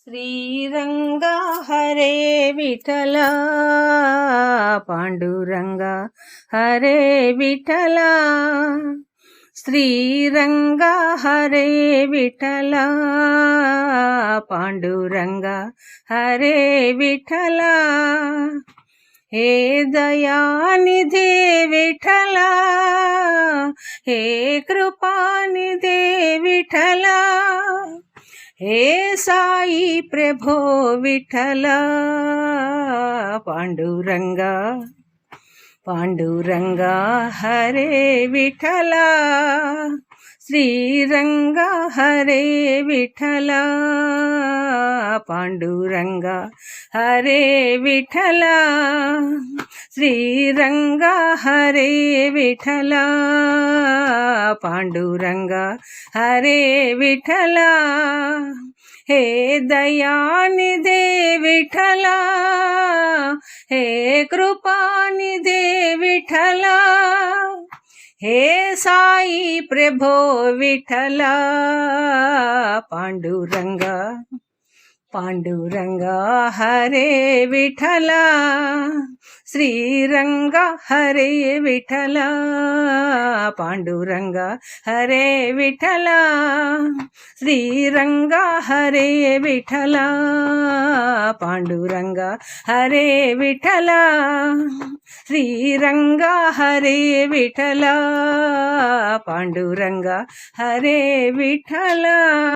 శ్రీరంగ హరే విఠల పాండురంగ హరే విఠల. శ్రీరంగ హరే విఠల పాండురంగ హరే విఠల. హే దయానిధి విఠల హే కృపానిధి విఠలా. హే సాయి ప్రభో విఠల పాండురంగా పాండురంగా హరే విఠలా. శ్రీరంగ హరే విఠల పాండురంగ హరే విఠల శ్రీరంగ హరే విఠల పాండురంగ హరే విఠల. హే దయానిధే విఠల హే కృపానిధే విఠలా హే సాయి ప్రభో విఠల పాండురంగ పాండురంగ హరే విఠల శ్రీరంగ హరే విఠల పాండురంగ హరే విఠల. శ్రీరంగ హరే విఠల పాండురంగ హరే విఠల శ్రీరంగ హరే విఠల పాండురంగ హరే విఠల.